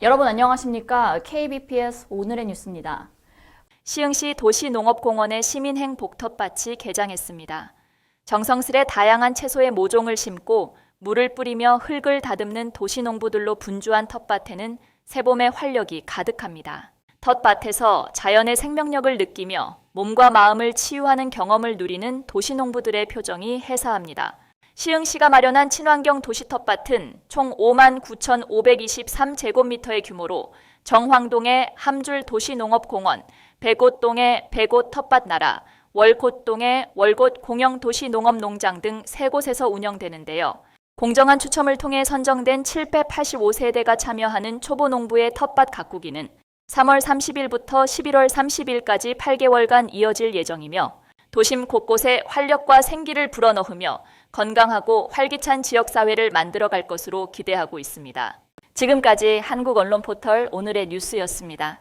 여러분 안녕하십니까? KBPS 오늘의 뉴스입니다. 시흥시 도시농업공원의 시민행 복텃밭이 개장했습니다. 정성스레 다양한 채소의 모종을 심고 물을 뿌리며 흙을 다듬는 도시농부들로 분주한 텃밭에는 새봄의 활력이 가득합니다. 텃밭에서 자연의 생명력을 느끼며 몸과 마음을 치유하는 경험을 누리는 도시농부들의 표정이 해사합니다. 시흥시가 마련한 친환경 도시 텃밭은 총 5만 9,523제곱미터의 규모로 정황동의 함줄 도시농업공원, 백옷동의 백옷 텃밭 나라, 월곶동의 월곶 공영 도시농업농장 등세 곳에서 운영되는데요. 공정한 추첨을 통해 선정된 785세대가 참여하는 초보농부의 텃밭 가꾸기는 3월 30일부터 11월 30일까지 8개월간 이어질 예정이며 도심 곳곳에 활력과 생기를 불어넣으며 건강하고 활기찬 지역사회를 만들어갈 것으로 기대하고 있습니다. 지금까지 한국 언론 포털 오늘의 뉴스였습니다.